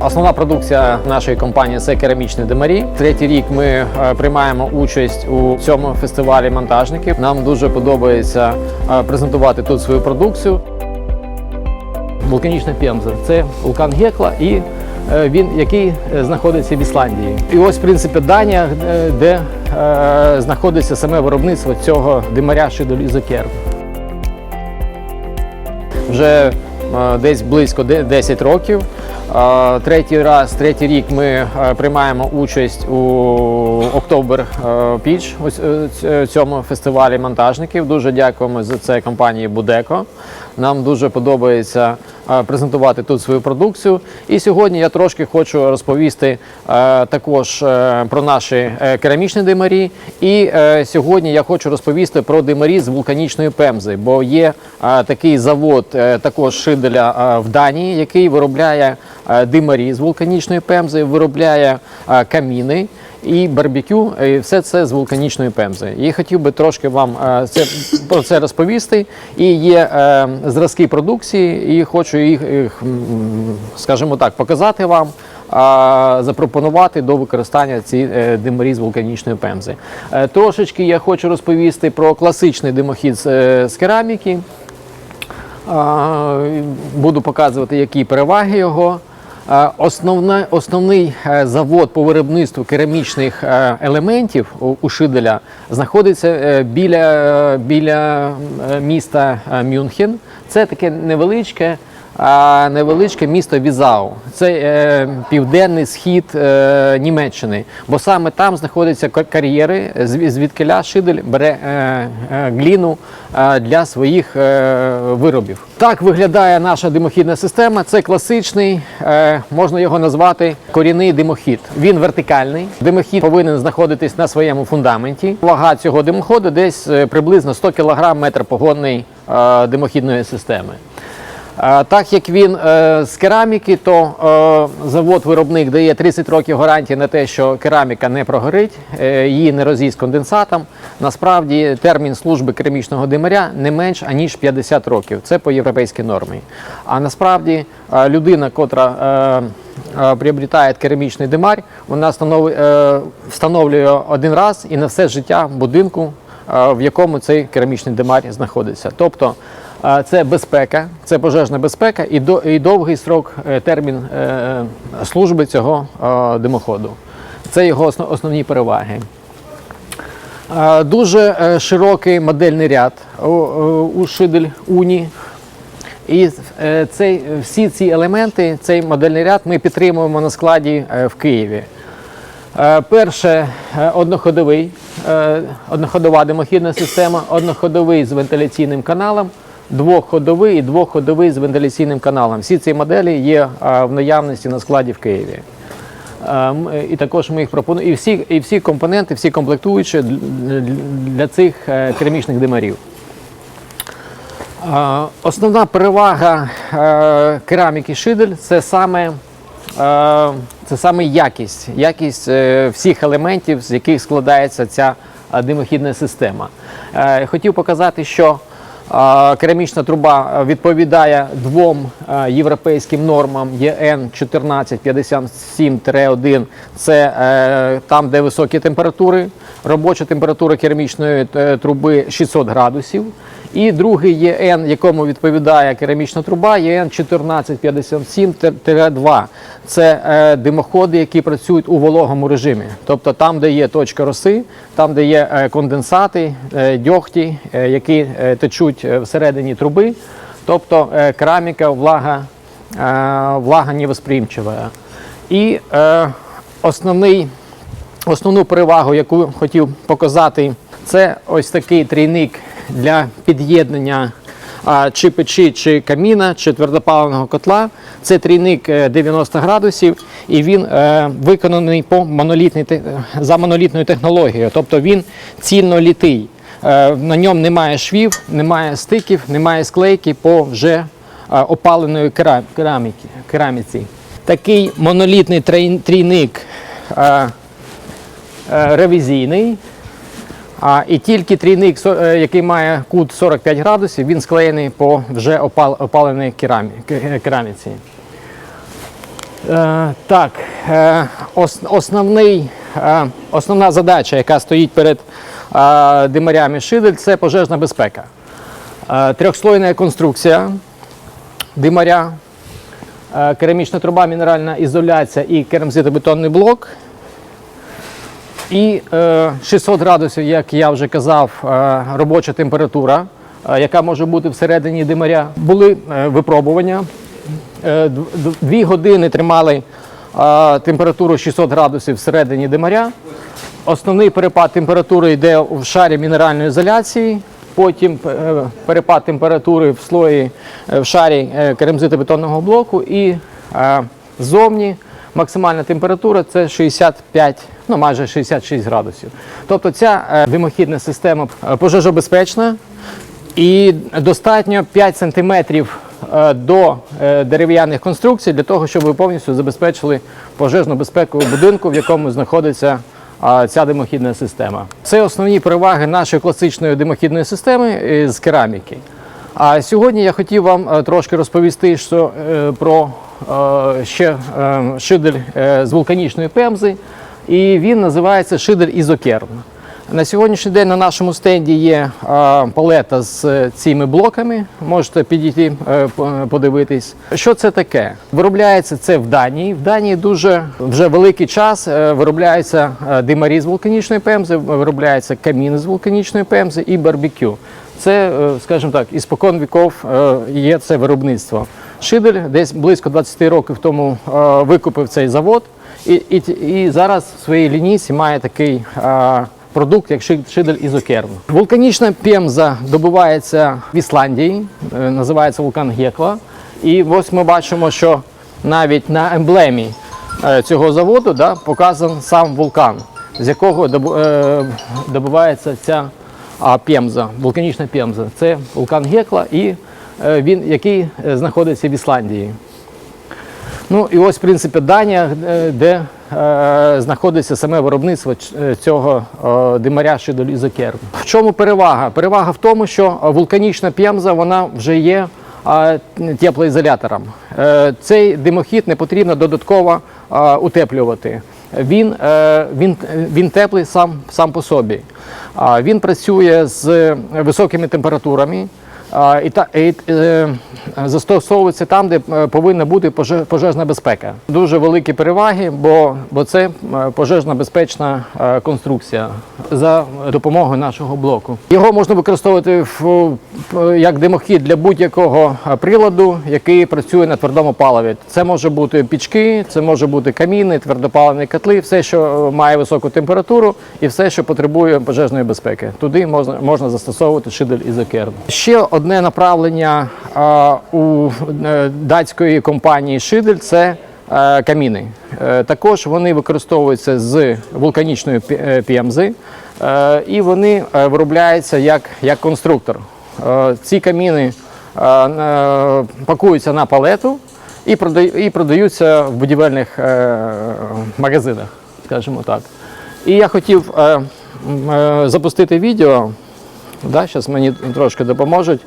Основна продукція нашої компанії це керамічні димарі. Третій рік ми е, приймаємо участь у цьому фестивалі монтажників. Нам дуже подобається е, презентувати тут свою продукцію. Вулканічна пемза це вулкан Гекла і е, він, який знаходиться в Ісландії. І ось, в принципі, Данія, де знаходиться саме виробництво цього димаря шидолізокер. Вже десь близько 10 років. Третій раз, третій рік ми е, приймаємо участь у Октобер Піч, ось е, ць- цьому фестивалі монтажників. Дуже дякуємо за це компанії Будеко. Нам дуже подобається е, презентувати тут свою продукцію. І сьогодні я трошки хочу розповісти е, також е, про наші е, керамічні димарі. І е, сьогодні я хочу розповісти про димарі з вулканічної пемзи, бо є е, такий завод, е, також шиделя е, в Данії, який виробляє е, димарі з вулканічної пемзи, виробляє е, каміни. І барбекю, і все це з вулканічної пемзи. І хотів би трошки вам е, це про це розповісти. І є е, зразки продукції, і хочу їх, їх, скажімо так, показати вам, запропонувати до використання ці е, димарі з вулканічної пемзи. Е, Трошечки я хочу розповісти про класичний димохід е, з кераміки. Буду показувати, які переваги його. А, Основна, основний е, завод по виробництву керамічних е, елементів у- Шиделя знаходиться е, біля, е, біля е, міста е, Мюнхен. Це таке невеличке, невеличке місто Візау. Це е, південний схід е, Німеччини, бо саме там знаходяться кар'єри, зв- звідкиля Шидель бере е, е, гліну е, для своїх е, виробів. Так виглядає наша димохідна система. Це класичний, е, можна його назвати корінний димохід. Він вертикальний. Димохід повинен знаходитись на своєму фундаменті. Вага цього димоходу десь е, приблизно 100 кг метр погонний е, димохідної системи. Е, Так як він е, з кераміки, то е, завод-виробник дає 30 років гарантії на те, що кераміка не прогорить, її не роз'їсть конденсатом. Насправді термін служби керамічного димаря не менш аніж 50 років. Це по європейській нормі. А насправді людина, котра приобретає керамічний димар, вона встановлює один раз і на все життя будинку в якому цей керамічний димар знаходиться. Тобто це безпека, це пожежна безпека і, довгий срок е, термін е, служби цього е, димоходу. Це його основні переваги. Е, Дуже е, широкий модельний ряд у, е, Шидель Уні. І е, цей, всі ці елементи, цей модельний ряд ми підтримуємо на складі е, в Києві. Е, Перше е, одноходовий, е, одноходова димохідна система, одноходовий з вентиляційним каналом, двохходовий і двохходовий з вентиляційним каналом. Всі ці моделі є е, в наявності на складі в Києві. Е, І також ми їх пропонуємо. І всі, і всі компоненти, всі комплектуючі для- цих е, керамічних димарів. Основна перевага кераміки Шидель це саме, це саме якість, якість всіх елементів, з яких складається ця димохідна система. Хотів показати, що керамічна труба відповідає двом е, європейським нормам ЄН 1457-1. Це е, там, де високі температури. Робоча температура керамічної е, труби 600 градусів. І другий ЄН, якому відповідає керамічна труба, ЄН 1457-2. Це е, димоходи, які працюють у вологому режимі. Тобто там, де є точка роси, там, де є е, конденсати, е, дьогті, е, які е, течуть е, всередині труби. Тобто е, кераміка, влага, е, влага невосприимчива. І е, основний Основну перевагу, яку хотів показати, це ось такий трійник для під'єднання чи печі, чи каміна, чи твердопаливного котла. Це трійник е, 90 градусів, і він е, виконаний по монолітній, за монолітною технологією. Тобто він цільно літий. Е, на ньому немає швів, немає стиків, немає склейки по вже е, опаленої кера- кераміці. Такий монолітний трійник. е, е, ревізійний. А, і тільки трійник, е, який має кут 45 градусів, він склеєний по вже опал, опаленій керамі, кераміці. Е, так, е, ос, основний, е, основна задача, яка стоїть перед е, димарями шидель, це пожежна безпека. Е, трьохслойна конструкція димаря, е, керамічна труба, мінеральна ізоляція і керамзитобетонний блок. І е, 600 градусів, як я вже казав, е, робоча температура, е, яка може бути всередині димаря. Були е, випробування. Е, дв- дв- Дві години тримали е, температуру 600 градусів всередині димаря. Основний перепад температури йде в шарі мінеральної ізоляції, потім е, перепад температури в слої е, в шарі е, керамзитобетонного блоку і е, ззовні максимальна температура це 65, ну майже 66 градусів. Тобто ця е, димохідна система е, пожежобезпечна і достатньо 5 сантиметрів е, до е, дерев'яних конструкцій для того, щоб ви повністю забезпечили пожежну безпеку будинку, в якому знаходиться ця димохідна система. Це основні переваги нашої класичної димохідної системи е, з кераміки. А сьогодні я хотів вам е, трошки розповісти що, е, про е, ще шидель з вулканічної пемзи, і він називається шидель ізокерн. На сьогоднішній день на нашому стенді є е, палета з цими блоками. Можете підійти е, подивитись. Що це таке? Виробляється це в Данії. В Данії дуже вже великий час е, виробляється димарі з вулканічної пемзи, виробляється камін з вулканічної пемзи і барбекю. Це, скажімо так, із спокон віков є це виробництво. Шидель десь близько 20 років тому викупив цей завод, і, і, і зараз в своїй лінійці має такий продукт, як ши- шидель ізокерн. Вулканічна пемза добувається в Ісландії, е, називається вулкан Гекла. І ось ми бачимо, що навіть на емблемі е, цього заводу да, показан сам вулкан, з якого е, добувається ця пемза, вулканічна пемза. Це вулкан Гекла, і він, який знаходиться в Ісландії. Ну і ось, в принципі, Данія, де знаходиться саме виробництво е, цього е, димаря шидолізокерн. В чому перевага? Перевага в тому, що е, вулканічна п'ямза вона вже є е, теплоізолятором. Е, цей димохід не потрібно додатково е, утеплювати. Він, е, він, він теплий сам, сам по собі. Він працює з високими температурами. І, та, і е, застосовується там, де е, повинна бути поже- пожежна безпека. Дуже великі переваги, бо, бо це е, пожежна безпечна конструкція за допомогою нашого блоку. Його можна використовувати в, як димохід для будь-якого приладу, який працює на твердому паливі. Це може бути пічки, це може бути каміни, твердопаливні котли, все, що має високу температуру, і все, що потребує пожежної безпеки. Туди можна, можна застосовувати шидель ізокерн. Ще одне направлення у е, датської компанії Шидель це е, каміни. Е, також вони використовуються з вулканічної пі- п'ямзи, е, і вони виробляються як, як конструктор. Ці каміни пакуються на палету і, продаю, і продаються в будівельних магазинах, скажімо так. І я хотів запустити відео. Да, зараз мені трошки допоможуть.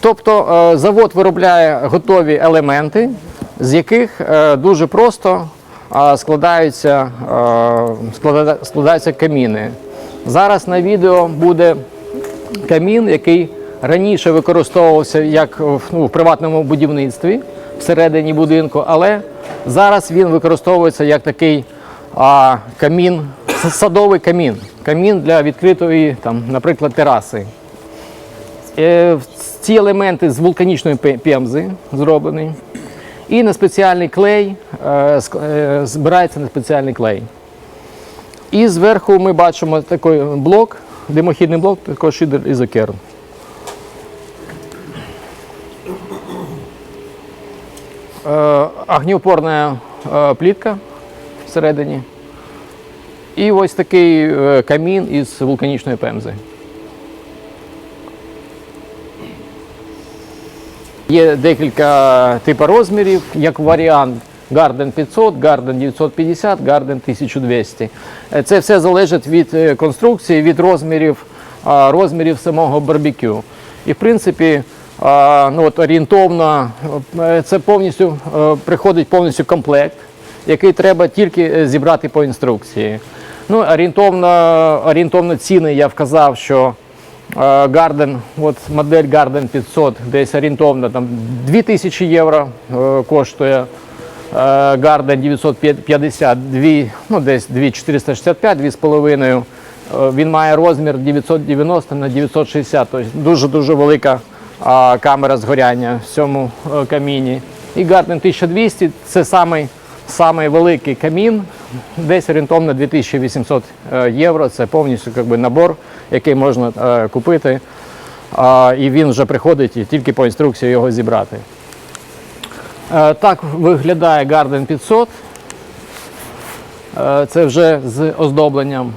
Тобто е, завод виробляє готові елементи, з яких е, дуже просто е, складаються, складаються каміни. Зараз на відео буде камін, який раніше використовувався як ну, в приватному будівництві всередині будинку, але зараз він використовується як такий а, камін, садовий камін, камін для відкритої, там, наприклад, тераси. Е, Ці елементи з вулканічної пемзи зроблені. І на спеціальний клей е, е, збирається на спеціальний клей. І зверху ми бачимо такий блок, димохідний блок, такий шидер ізокерн. Огнеупорна е, плітка всередині. І ось такий е, камін із вулканічної пемзи. Є декілька типів розмірів, як варіант Garden 500, Garden 950, Garden 1200. Е, Це все залежить від е, конструкції, від розмірів, розмірів самого барбекю. І в принципі, ну, от, орієнтовно е, це повністю приходить повністю комплект, який треба тільки зібрати по інструкції. Ну, орієнтовно, орієнтовно ціни я вказав, що е, Garden, от модель Garden 500 десь орієнтовно там 2000 євро е, коштує. Е, Garden 950, дві, ну десь 2465, 2,5. Е, Він має розмір 990 на 960, тобто дуже-дуже велика камера згоряння в цьому каміні. І Garden 1200 це самий, самий великий камін, десь орієнтовно 2800 е, євро. Це повністю як би, набор, який можна е, купити. І він вже приходить і тільки по інструкції його зібрати. Е, Так виглядає Garden 500. Е, Це вже з оздобленням.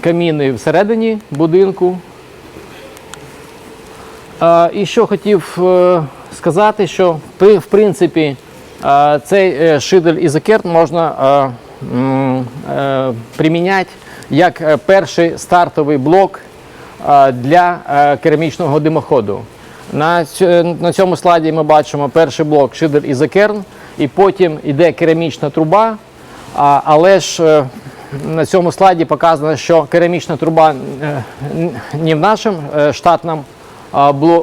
Каміни всередині будинку. І що хотів сказати, що в принципі цей е, шидель ізокерт можна е, е, приміняти як перший стартовий блок для керамічного димоходу. На, цьому слайді ми бачимо перший блок шидель ізокерн, і потім йде керамічна труба. Але ж на цьому слайді показано, що керамічна труба не в нашому штатному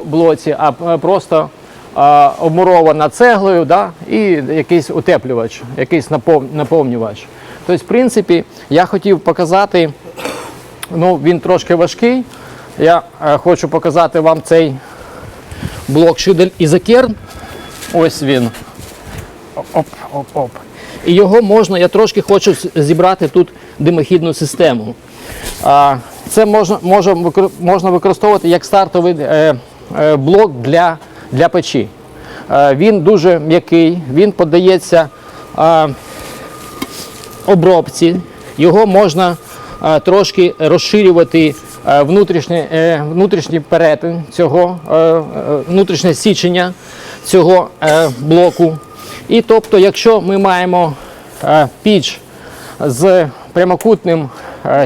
блоці, а просто обмурована цеглою да, і якийсь утеплювач, якийсь напов- наповнювач. Тобто, в принципі, я хотів показати, ну він трошки важкий. Я е, хочу показати вам цей блок шидель ізокерн. Ось він. Оп, оп, оп. І його можна, я трошки хочу зібрати тут димохідну систему. Це можна, можна використовувати як стартовий е, е, блок для, для печі. Е, Він дуже м'який, він подається е, обробці. Його можна е, трошки розширювати внутрішній перетин цього, внутрішнє січення цього блоку. І тобто, якщо ми маємо піч з прямокутним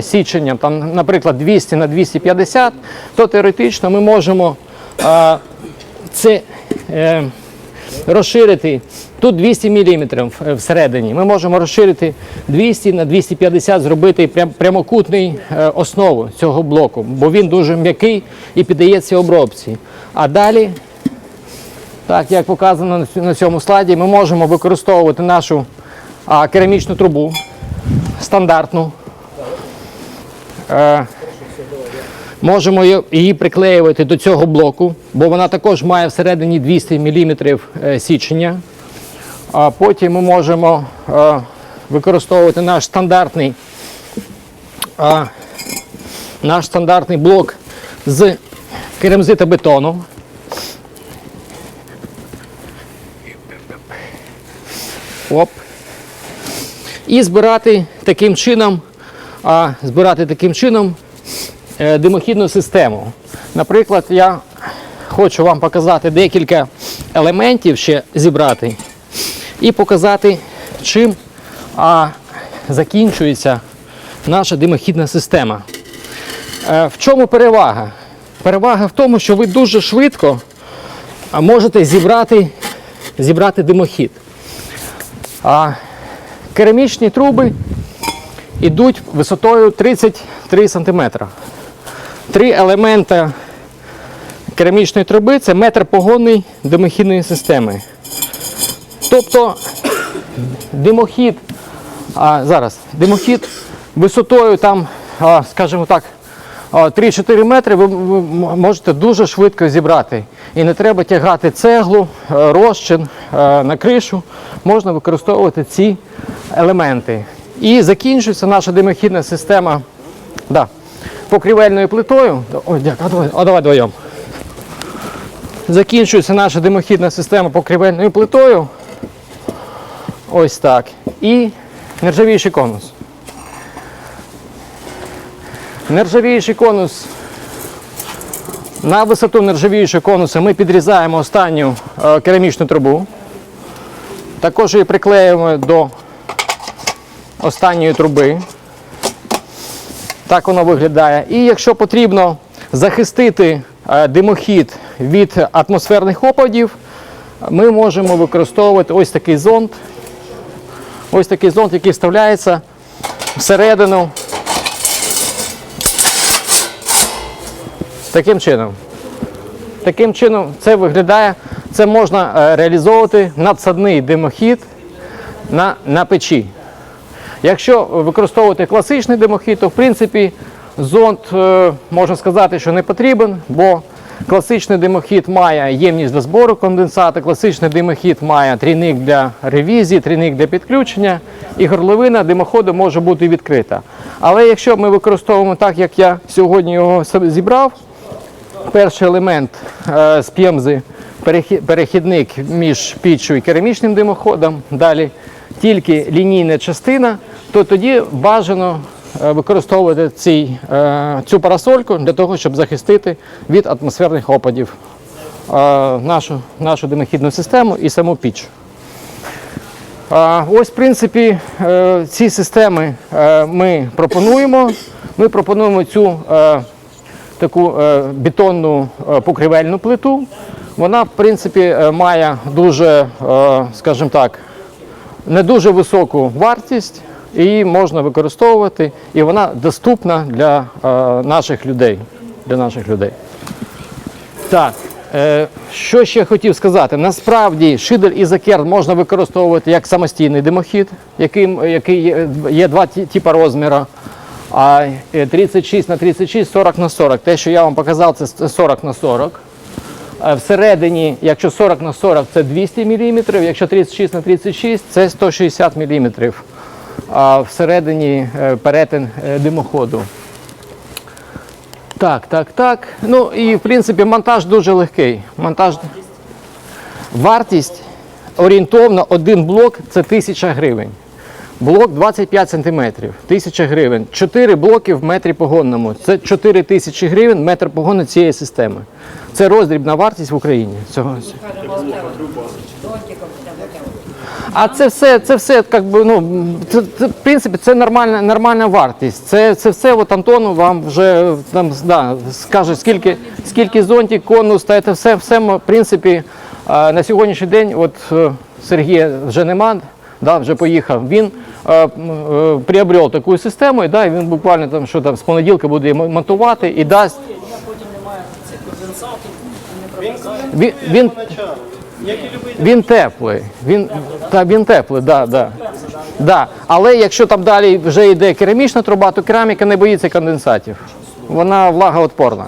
січенням, там, наприклад, 200 на 250, то теоретично ми можемо це е, розширити. Тут 200 мм всередині. Ми можемо розширити 200 на 250, зробити прям, прямокутний е, основу цього блоку, бо він дуже м'який і піддається обробці. А далі, так як показано на цьому слайді, ми можемо використовувати нашу а, керамічну трубу стандартну. Е, Можемо її- приклеювати до цього блоку, бо вона також має всередині 200 мм січення. А потім ми можемо е, використовувати наш стандартний, е, наш стандартний блок з керамзитобетону. Оп. І збирати таким чином, збирати таким чином е, димохідну систему. Наприклад, я хочу вам показати декілька елементів ще зібрати і показати, чим а, закінчується наша димохідна система. Е, в чому перевага? Перевага в тому, що ви дуже швидко можете зібрати, зібрати димохід. А, керамічні труби йдуть висотою 33 см. Три елемента керамічної труби це метр погонний димохідної системи. Тобто димохід, а, зараз, димохід висотою там, а, скажімо так, 3-4 метри ви, можете дуже швидко зібрати. І не треба тягати цеглу, е, розчин е, на кришу. Можна використовувати ці елементи. І закінчується наша димохідна система да, покрівельною плитою. Ой, дякую, а давай, а давай двоєм. Закінчується наша димохідна система покрівельною плитою. Ось так. І нержавіючий конус. Нержавіючий конус. На висоту нержавіючого конуса ми підрізаємо останню е, керамічну трубу. Також її приклеюємо до останньої труби. Так воно виглядає. І якщо потрібно захистити е, димохід від атмосферних опадів, ми можемо використовувати ось такий зонд. Ось такий зонд, який вставляється всередину. Таким чином. Таким чином це виглядає, це можна е, реалізовувати надсадний димохід на, на печі. Якщо використовувати класичний димохід, то в принципі зонд е, можна сказати, що не потрібен, бо класичний димохід має ємність для збору конденсата, класичний димохід має трійник для ревізії, трійник для підключення, і горловина димоходу може бути відкрита. Але якщо ми використовуємо так, як я сьогодні його зібрав, перший елемент е, з п'ємзи перехідник між піччю і керамічним димоходом, далі тільки лінійна частина, то тоді бажано е, використовувати цей, е, цю парасольку для того, щоб захистити від атмосферних опадів е, нашу, нашу димохідну систему і саму піч. Ось, в принципі, ці системи ми пропонуємо. Ми пропонуємо цю таку бетонну покривельну плиту. Вона, в принципі, має дуже, скажімо так, не дуже високу вартість, її можна використовувати, і вона доступна для е, наших людей. Для наших людей. Так, е, що ще хотів сказати? Насправді шидель і закерн можна використовувати як самостійний димохід, який, який є, два типа розміру. А е, 36 на 36, 40 на 40. Те, що я вам показав, це 40 на 40. Е, Всередині, якщо 40 на 40, це 200 мм, якщо 36 на 36, це 160 мм. А всередині е, перетин е, димоходу. Так, так, так. Ну і в принципі монтаж дуже легкий. Монтаж... Вартість орієнтовно один блок це 1000 гривень. Блок 25 см, 1000 гривень. 4 блоки в метрі погонному. Це 4 тисячі гривень метр погону цієї системи. Це роздрібна вартість в Україні. Цього. А це все, це все, як би, ну, це, це, в принципі, це нормальна, нормальна вартість. Це, це все, от Антон вам вже там, да, скаже, скільки, скільки зонтів, конус, та це все, все, в принципі, на сьогоднішній день, от е, Сергія вже нема, да, вже поїхав. Він е, е, приобрел таку систему, і, да, він буквально там, що там, з понеділка буде монтувати і дасть. Він, він, він теплий. Він, та, він теплий, да, да. Да. Але якщо там далі вже йде керамічна труба, то кераміка не боїться конденсатів. Вона влагоотпорна.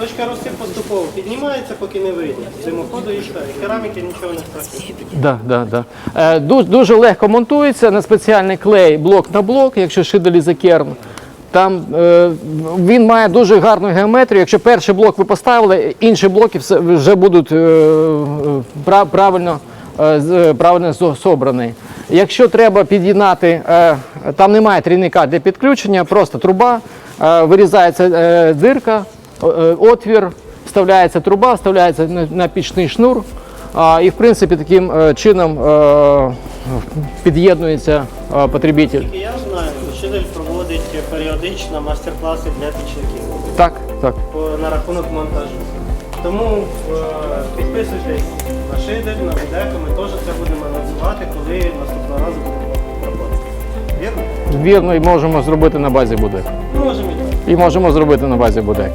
точка рости поступово піднімається, поки не вийде. Димоходу і все. Кераміки нічого не страшно. Да, да, да. Е, дуже, дуже легко монтується на спеціальний клей блок на блок, якщо шиделізакерн. Там е, він має дуже гарну геометрію. Якщо перший блок ви поставили, інші блоки вже будуть е, е, правильно, е, е, правильно собрані. Якщо треба під'єднати, е, там немає трійника для підключення, просто труба, е, вирізається е, дирка, е, е, отвір, вставляється труба, вставляється на, на пічний шнур. А, і в принципі таким е, чином е, під'єднується потребитель. Я знаю, що Шидель проводить періодично майстер-класи для пічників Так, так. на рахунок монтажу. Тому е, підписуйтесь на Шидель, на Відеко, ми теж це будемо анонсувати, коли наступного разу будемо проходити. Вірно? Вірно, і можемо зробити на базі будек. Можемо. І можемо зробити на базі будек.